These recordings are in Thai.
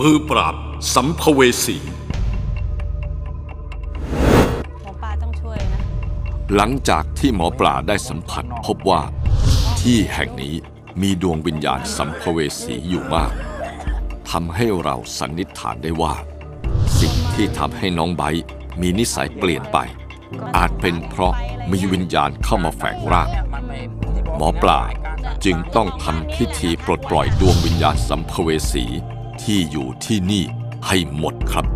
มือปราบสัมภเวสีหมอปลาต้องช่วยนะ หลังจากที่หมอปลาได้สัมผัสพบว่า ที่แห่งนี้มีดวงวิญญาณสัมภเวสีอยู่มากทำให้เราสันนิษฐานได้ว่า สิ่งที่ทำให้น้องไบร์ทมีนิสัยเปลี่ยนไป อาจเป็นเพราะมีวิญญาณเข้ามาแฝงร่าง หมอปลาจึงต้องทำพิธีปลดปล่อยดวงวิญญาณสัมภเวสี ที่อยู่ที่นี่ให้หมดครับ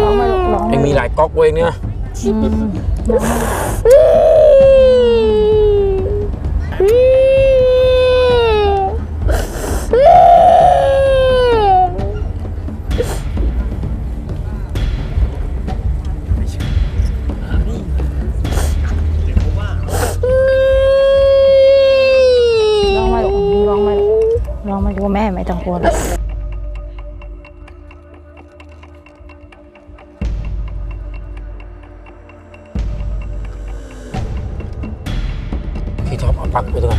ร้องมาลูกร้องยังมีหลายก๊อกเว้ยเนี่ยร้ ไม่ต้องกลัวลูกพี่ท็อปเอาปลั๊กไปด้วย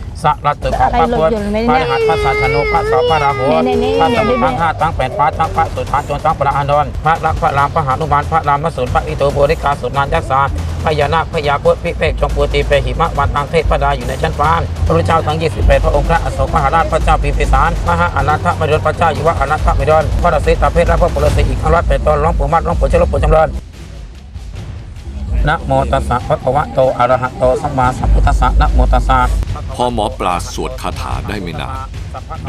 สะรัตตุขอพระพุทธพระหัตถ์พระสัจจนุพระสาวพระราหุพระสมุทรทั้งห้าทั้งแปดฟ้าทั้งพระสุธาจนทั้งพระอานนท์พระลักษณ์พระรามพระหานุมานพระรามสูรพระอิโตโบริกาสุนานยักษาพญานาคพญาพุทธพิเภกจงปูตีเปหิมะวันตังเทพดาอยู่ในชั้นฟ้าพระพุทธเจ้าทั้ง28พระองค์พระอโศกมหาราชพระเจ้าพิมพิสารมหาอนันทมยศพระเจ้าอยู่ว่าอนันทมยศพระฤาษีตาเพชรและพระปุรสีอีกอรัตเป็นตนร้องปู่มัดร้องปู่เชลปู่จำเริญ นะโมตัสสะภะคะวะโตอะระหะโตสัมมาสัมพุทธัสสะนะโมตัสสะพอหมอปลาสวดคาถาได้ไม่นาน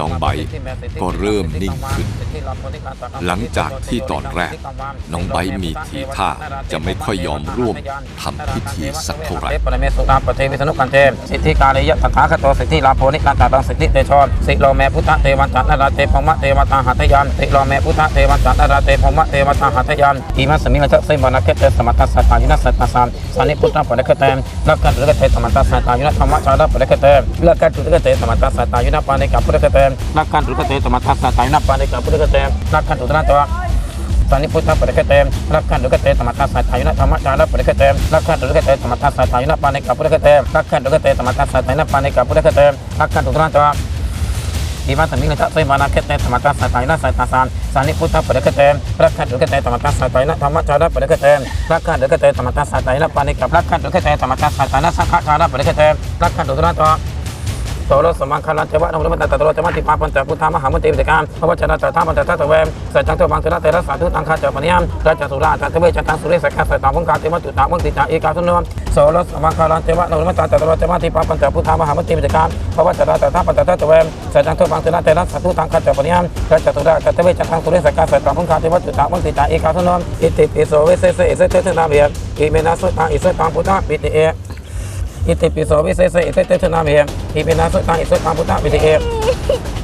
น้องไบร์ทก็เริ่มนิ่งขึ้น หลังจากที่ตอนแรก น้องไบร์ทมีทีท่าจะไม่ค่อยยอมร่วมทำพิธีสักเท่าไหร่ปรเมสุตาปเทวิสนุกันเทมสิทธิกาเลยยะตถาคตโตสิทธิลาโพนิการตาตังสิทธิเตชอนสิโลเมพุทธเทวันจันนาราเตพมะเทวตาหัตยันสิโลเมพุทธเทวันจันนาราเตพมะเทวตาหัตยันอิมัสมิงจะเสมานักเกตสมัตตสัตตายุนัสสัตตาสามสันนิพุทธปะเดกเตมลักขันตุเกเตสมัตตสัตตายุนัธรรมชาดปะเดกเตมลักขันตุเกเตสมัตตสัตตายุนัปานิกาพุทธเกเตมลักขันตุเกเตสมัตตสัตตายุนปานิกาพุทธเกเตมลักขันตุตระตัวสันนิพุทธปริคเตมรักขันดุกเตสมัตตาสายทายุนธรรมจารปริคเตมรักขันดุกเตสมัตตาสายทายุนปานิกาปุริคเตมรักขันดุกเตสมัตตาสายทายุนปานิกาปุริคเตมรักขันตุตระ ดิวัตมิกนะชะเสมานาเคเตธรรมกัสายไตนาสัยตาสานสานิพุทธะปะเดกเตนพระขัดเดกเตธรรมกัสายไตนาธรรมจาระปะเดกเตนพระขัดเดกเตธรรมกัสายไตนาปานิกับพระขัดเดกเตธรรมกัสายไตนาสังฆชาระปะเดกเตนพระขัดเดกเต สรสมังคลันเจวะนมุตตะตะโรจมัติปาปัญจพุทธามหามุติวิการพระวจนะตถาปัญจทัตตะเวมสัจจังเทวังเทระเทระสาธุตังคาเจปนิยมราชสุราจัตเวจัตังสุเรสกัสสตาวังกาเทวตุตาวังติจาเอกาทุนวมสรสมังคลันเจวะนมุตตะตะโรจมัติปาปัญจพุทธามหามุติวิการพระวจนะตถาปัญจทัตตะเวมสัจจังเทวังเทระเทระสาธุตังคาเจปนิยมราชสุราจัตเวจัตังสุเรสกัสสตาวังกาเทวตุตาวังติจาเอกาทุนวมอิติปิโสเวเสเสอิเสเตเทนาเบียอิเมนะสุตังอิสตังพุทธะปิติเอ อิติปิโสวิเศษอิเตเตชนาเมียอิเมนาสุตังอิสุตังพุทธวิติเอ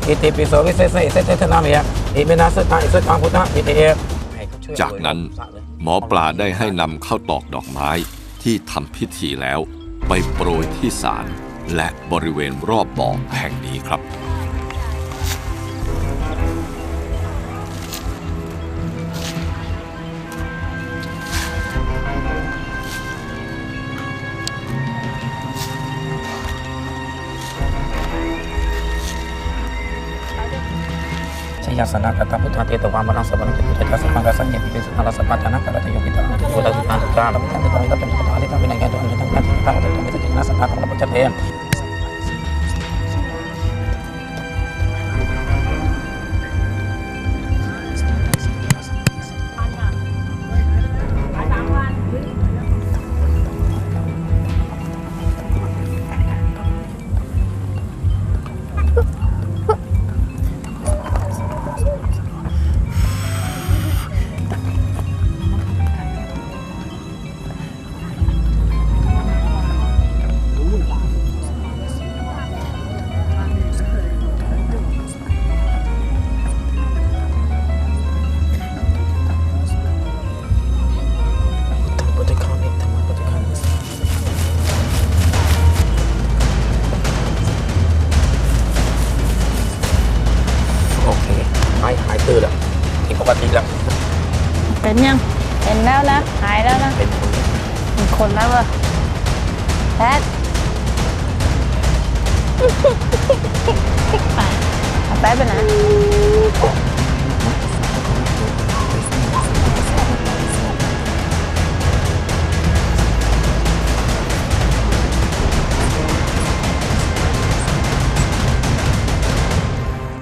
อิติปิโสวิเศษอิเตเตชนาเมียอิเมนาสุตังอิสุตังพุทธวิติเอจากนั้นหมอปลาได้ให้นำข้าวตอกดอกไม้ที่ทำพิธีแล้ว ไปโปรยที่ศาลและบริเวณรอบบ่อแห่งนี้ครับ ชยสนะกัตพุทธาเตตวามรังสวรรค์พุทธเจ้าสัมมาสัญญาปิสุภาลสัพพะจนะกัตตโยกิตาพุทธสุตานตุกาลัพพันติตาวิตัปปิตาลิตาวินัยกันตุอันตังกัตติตาตุมิตตินะสัพพะของพระเจ้าเทม ตื่นแล้วผิดปกติแล้วเป็นยังเห็นแล้วนะหายแล้วนะเป็นคนเป็นคนแล้วเหรอแพทไปเอาแป๊บไปไห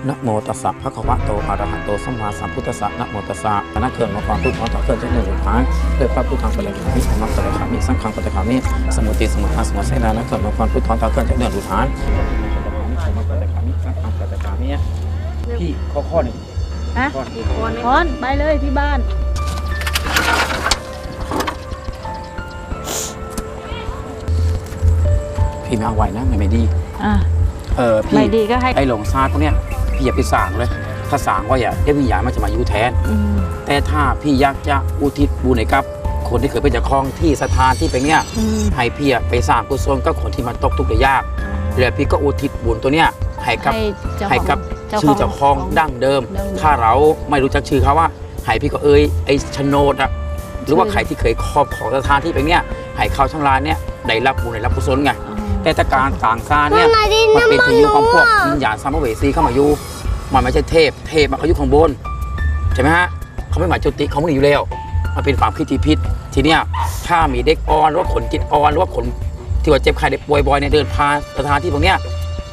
นะโมตัสสะภะคะวะโตอะระหะโตสัมมาสัมพุทธัสสะนะโมตัสสะคณะเกิดมาความพุทธของต่อเกิดจากหนึ่งหนึ่งครั้งด้วยพระพุทธังปะเลขามิธรรมังปะเลขามิสังฆังปะเลขามิสมุติสมุทาสมุทเสนานะเกิดมาความพุทธของต่อเกิดจากหนึ่งหนึ่งครั้งพี่ข้อข้อหนึ่งฮะข้อหนึ่งพอนไปเลยที่บ้านพี่ไม่เอาไหวนะไม่ไม่ดี อะเออพี่ไม่ดีก็ให้ไอ้หลงซาดพวกเนี้ย พี่อย่าไปสร้างเลย ถ้าสร้างก็อย่าเดี๋ยววิญญาณมันจะมาอยู่แทนอืมแต่ถ้าพี่อยากจะอุทิศบุญให้กับ คนที่เคยเป็นเจ้าของที่สถานที่เป็นเนี้ยอืมให้พี่อะไปสร้างกุศลกับคนที่มันตกทุกข์ได้ยาก แล้วพี่ก็อุทิศบุญตัวเนี้ยให้กับให้เจ้าให้ของกับชื่อเจ้าของดั้งเดิมดั้งเดิม ถ้าเราไม่รู้จักชื่อเขาว่าให้พี่ก็เอ้ยไอ้โฉนดอะหรือว่าใครที่เคยครอบของสถานที่เป็นเนี้ยให้เขาทั้งร้านเนี้ยได้รับบุญได้รับกุศลไง อ๋อแต่ถ้าการต่างซานเนี่ยมันเป็นที่อยู่ของพวกวิญญาณสัมภเวสีเข้ามาอยู่มันไม่ใช่เทพ เทพมันเขาอยู่ข้างบนใช่ไหมฮะเขาไม่หมายจุติเขาไม่ได้อยู่แล้ว มันเป็นความคิดที่ผิดทีเนี้ยถ้ามีเด็กอ่อนหรือว่าขนจิตอ่อนหรือว่าขนที่ว่าเจ็บไข้ได้ป่วยบ่อยเนี่ยเดินผ่านสถานที่พวกเนี้ย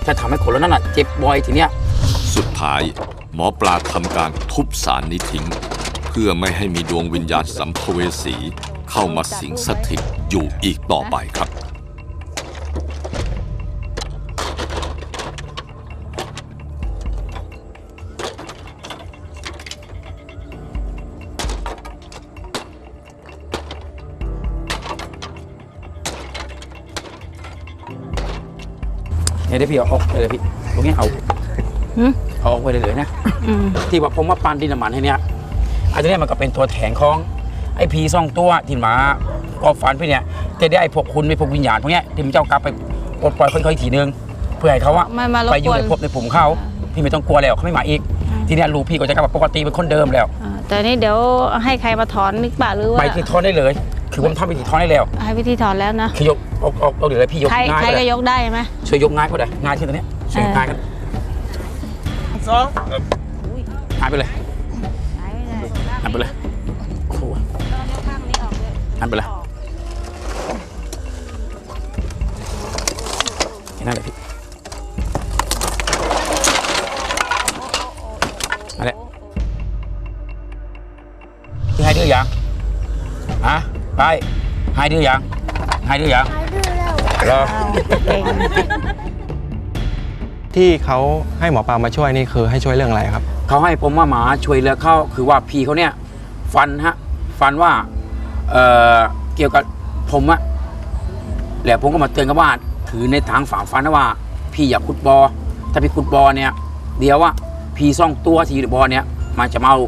จะทำให้คนเหล่านั้นน่ะเจ็บบ่อยทีเนี้ยสุดท้ายหมอปลาทำการทุบสารนี้ทิ้ง เพื่อไม่ให้มีดวงวิญญาณสัมภเวสีเข้ามาสิงสถิตอยู่อีกต่อไปครับ เดี๋ยวพี่เอาออกไปเลยพี่ตรงเนี้ยเอาหืมเอาออกไปเลยเลยนะอืมที่ว่าผมว่าปั้นดินน้ำมันให้เนี่ยอันนี้มันก็เป็นตัวแถงของไอ้ผีซ่องตัวที่หมาก็ฝันพี่เนี่ยจะได้ไอ้พวกคุณไอ้พวกวิญญาณพวกเนี้ยที่มันเจ้ากลับไปปลดปล่อยค่อยๆทีนึงเพื่อให้เขาอะไม่มารบไปอกยู่วนในภพในปุ่มเขาพี่ไม่ต้องกลัวแล้วเขาไม่มาอีก ทีเนี้ยลูกพี่ก็จะกลับมาปกติเป็นคนเดิมแล้ว อ่าแต่นี่เดี๋ยวให้ใครมาถอนนึกป่ะหรือว่า ไปคือถอนได้เลย คือผมทำไปที่ถอนได้แล้วให้วิธีถอนแล้วนะคือยกออกออกเอาเดี๋ยวเลยพี่ยกใครง่ายใครก็ก็ได้ยกได้ไหมช่วยยกง่ายก็ได้ง่ายที่ตัวเนี้ยช่วยเออง่ายกันสองหายไปเลยใช้ไม่ได้หายไปเลยครูหายไปเลยแค่นั้นเลยพี่อะไรพี่ให้ดื้อยังฮะ ไปให้ดื้อยังให้ดื้อยังรออ้าวเก่งที่เขาให้หมอปลามาช่วยนี่คือให้ช่วยเรื่องอะไรครับ เขาให้ผมว่าหมาช่วยเหลือเขาคือว่าพี่เขาเนี่ยฟันฮะฟันว่าเอ่อเกี่ยวกับผมอะแล้วผมก็มาเตือนกับว่าถือในทางฝ่าฟันนะว่า พี่อย่าขุดบอถ้าพี่ขุดบอเนี่ย เดี๋ยวว่าพี่ซ่องตัวที่อยู่ในบอเนี่ย มันจะมาเอา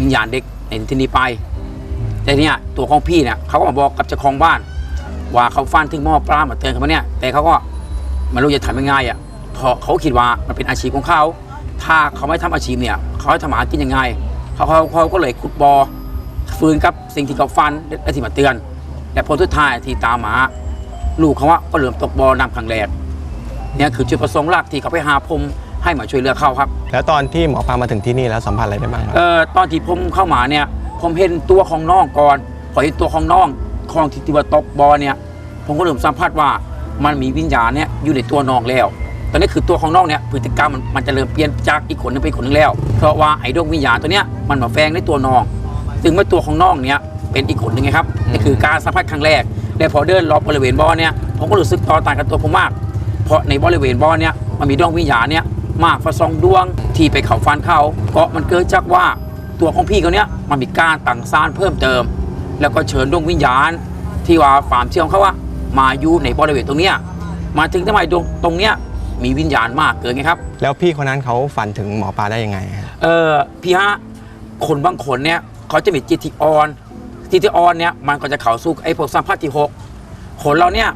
วิญญาณเด็กในที่นี้ไป แต่เนี่ยตัวของพี่เนี่ยเขาก็มาบอกกับเจ้าของบ้าน ว่าเขาฟันถึงหม้อปลามาเตือนเขามาเนี่ย แต่เขาก็ไม่รู้จะทำยังไงอะเพราะเขาคิดว่ามันเป็นอาชีพของเขา ถ้าเขาไม่ทำอาชีพเนี่ยเขาจะทำหากินยังไงเขาเขาเขาก็เลยขุดบอฟืนกับสิ่งที่เขาฟันและที่มาเตือน และผลสุดท้ายที่ตามมาลูกเขาว่าก็เริ่มตกบอนำครั้งแรกเนี่ยคือจุดประสงค์หลักที่เขาไปหาผมให้มาช่วยเหลือเขาครับ แล้วตอนที่หมอปลามาถึงที่นี่แล้วสัมผัสอะไรได้บ้างครับ เอ่อตอนที่ผมเข้ามาเนี่ย ผมเห็นตัวของน้องก่อนพอเห็นตัวของน้องของที่ที่ว่าตกบอเนี่ยผมก็เริ่มสัมผัสว่ามันมีวิญญาณเนี่ยอยู่ในตัวน้องแล้ว ตอนนี้คือตัวของน้องเนี่ยพฤติกรรมมันมันจะเริ่มเปลี่ยนจากอีกคนหนึงไปอีกคนหนึงแล้ว เพราะว่าไอ้ดวงวิญญาณตัวเนี้ยมันมาแฝงในตัวน้อง ซึ่งเมื่อตัวของน้องเนี่ยเป็นอีกคนหนึ่งไงครับนี่คือการสัมผัสครั้งแรกและพอเดินรอบบริเวณบ่อเนี่ยผมก็รู้สึกต่อต้านกับตัวผมมาก เพราะในบริเวณบ่อเนี่ยมันมีดวงวิญญาณเนี่ยมากกว่าสองดวงที่ไปเข่าฟันเข้าก็มันเกิดจากว่า ตัวของพี่เขาเนี่ยมันมีการตั้งซานเพิ่มเติม แล้วก็เชิญดวงวิญญาณ ที่ว่าฟาร์มเชื่อของเขาว่ามาอยู่ในบริเวณตรงเนี้ยมาถึงทำไมดวงตรงเนี้ยมีวิญญาณมากเกินไงครับ แล้วพี่คนนั้นเขาฝันถึงหมอปลาได้ยังไงฮะเออพี่ฮะคนบางคนเนี่ยเขาจะมีจิตที่อ่อนจิตที่อ่อนเนี่ยมันก็จะเข้าสู่ไอ้พวกสัมผัสที่หกคนเราเนี่ย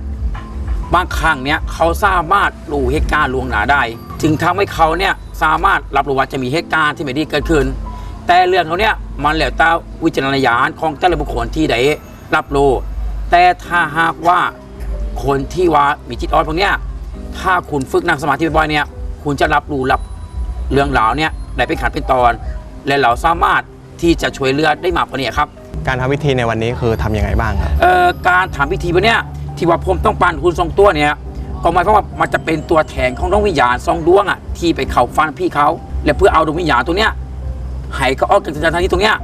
บางครั้งเนี่ยเขาสามารถรู้เหตุการณ์ลวงหนาได้ ถึงทำให้เขาเนี่ยสามารถรับรู้ว่าจะมีเหตุการณ์ที่ไม่ดีเกิดขึ้น แต่เรื่องเขาเนี่ยมันแล้วแต่วิจารณญาณของแต่ละบุคคลที่ได้รับรู้แต่ถ้าหากว่าคนที่ว่ามีจิตอ่อนพวกเนี้ยถ้าคุณฝึกนั่งสมาธิบ่อยๆเนี่ย คุณจะรับรู้รับเรื่องราวเนี่ยได้เป็นขันเป็นตอน และเราสามารถที่จะช่วยเหลือได้มากกว่านี้ครับ การทำพิธีในวันนี้คือทำยังไงบ้างครับ เอ่อการทำพิธีวันเนี้ยที่ว่าผมต้องปั่นหุ่นทรงตัวเนี่ยก็หมายความว่ามันจะเป็นตัวแทนของดวงวิญญาณสองดวงอะที่ไปเข้าฟันพี่เขา และเพื่อเอาดวงวิญญาณตัวเนี้ยให้เขาออกจากสถานที่ตรงเนี้ย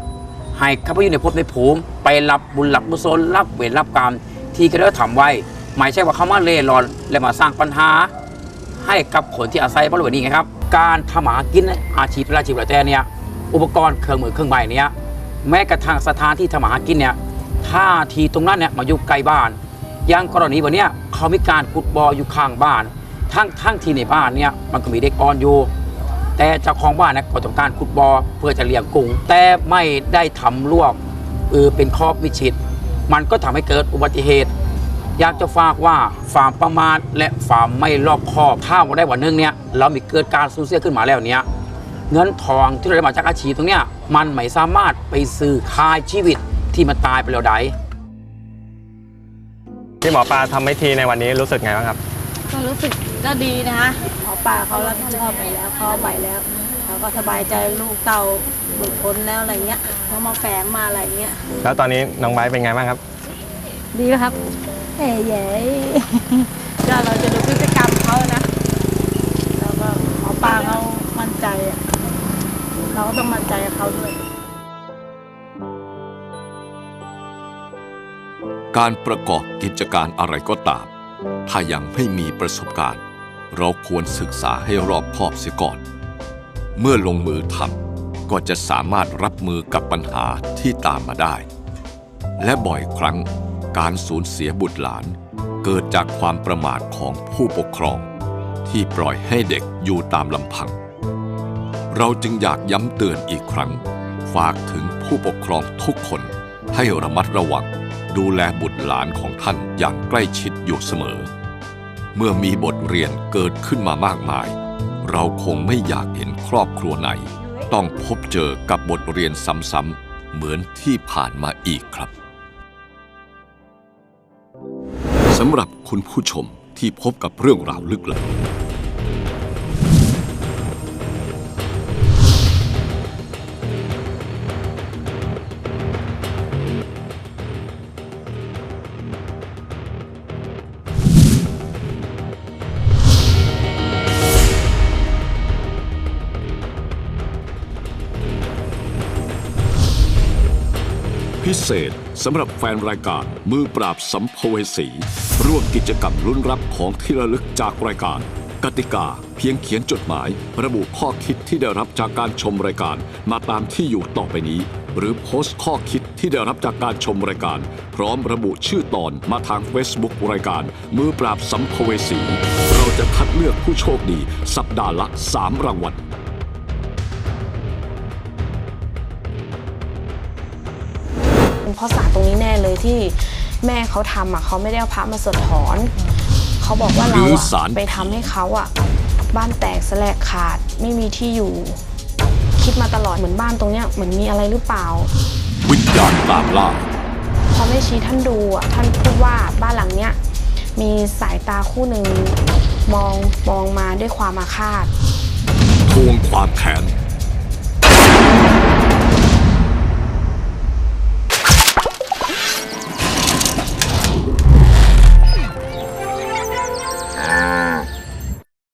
ห้เขาไปอยู่ในภพในภูมิไปรับบุญรับบุญรับเวรรับกรรม ที่เขาได้ทำไว้ไม่ใช่ว่าเขามาเล่ร่อนและมาสร้างปัญหา ให้กับคนที่อาศัยบริเวณนี้ไงครับ การทำหากินอาชีพราชีพแต่เนี่ยอุปกรณ์เครื่องมือเครื่องใบเนี้ยแม้กระทั่งสถานที่ทำหากินเนี่ยถ้าทีตรงนั้นเนี่ยมาอยู่ไกลบ้านอย่างกรณีวันเนี้ยเขามีการขุดบ่ออยู่ข้างบ้าน ทั้งทั้งที่ในบ้านเนี่ยมันก็มีเด็กอ่อนอยู่ แต่เจ้าของบ้านเนี่ยก็ต้องการขุดบ่อเพื่อจะเลี้ยงกุ้งแต่ไม่ได้ทำลวกเออเป็นครอบมิดชิด มันก็ทำให้เกิดอุบัติเหตุ อยากจะฝากว่าฟาร์มประมาทและฟาร์มไม่รอบคอบถ้าวันได้วันหนึงเนี่ยเรามีเกิดการสูญเสียขึ้นมาแล้วเนี่ยเงินทองที่เราได้มาจากอาชีพตรงเนี้ยมันไม่สามารถไปซื้อคายชีวิตที่มันตายไปแล้วใดที่หมอปลาทำพิธีในวันนี้รู้สึกไงบ้างครับ ก็รู้สึก ก็ดีนะคะหมอป่าเขารับผิดชอบไปแล้วเขาเอาไปแล้วเราก็สบายใจลูกเต่าหลุดพ้นแล้วอะไรเงี้ยเขามาแฝงมาอะไรเงี้ยแล้วตอนนี้น้องไบร์ทเป็นไงบ้างครับ ดีไหมครับเอ๋เย้ก็เราจะดูพฤติกรรมเขานะแล้วก็หมอปลาเขามั่นใจอะเราก็ต้องมั่นใจกับเขาด้วยการประกอบกิจการอะไรก็ตาม ถ้ายังไม่มีประสบการณ์ เราควรศึกษาให้รอบคอบเสียก่อน เมื่อลงมือทำก็จะสามารถรับมือกับปัญหาที่ตามมาได้ และบ่อยครั้งการสูญเสียบุตรหลาน เกิดจากความประมาทของผู้ปกครอง ที่ปล่อยให้เด็กอยู่ตามลำพัง เราจึงอยากย้ำเตือนอีกครั้ง ฝากถึงผู้ปกครองทุกคนให้ระมัดระวัง ดูแลบุตรหลานของท่านอย่างใกล้ชิดอยู่เสมอ เมื่อมีบทเรียนเกิดขึ้นมามากมาย เราคงไม่อยากเห็นครอบครัวไหน ต้องพบเจอกับบทเรียนซ้ำๆเหมือนที่ผ่านมาอีกครับสำหรับคุณผู้ชมที่พบกับเรื่องราวลึกลับ พิเศษสำหรับแฟนรายการมือปราบสัมภเวสี ร่วมกิจกรรมลุ้นรับของที่ระลึกจากรายการ กติกาเพียงเขียนจดหมาย ระบุข้อคิดที่ได้รับจากการชมรายการ มาตามที่อยู่ต่อไปนี้ หรือโพสต์ข้อคิดที่ได้รับจากการชมรายการ พร้อมระบุชื่อตอนมาทาง Facebook รายการ มือปราบสัมภเวสี เราจะคัดเลือกผู้โชคดี สัปดาห์ละ 3 รางวัล เป็นเพราะสารตรงนี้แน่เลยที่แม่เขาทำอะเขาไม่ได้เอาพระมาสวดถอน เขาบอกว่าเราหรืออะสารไปทำให้เขาอะบ้านแตกสลกขาดไม่มีที่อยู่ คิดมาตลอดเหมือนบ้านตรงเนี้ยเหมือนมีอะไรหรือเปล่า วิญญาณตามล่า พอแม่ชีท่านดูอะท่านพูดว่าบ้านหลังเนี้ยมีสายตาคู่หนึ่งมองมองมาด้วยความอาฆาต ทวงความแค้น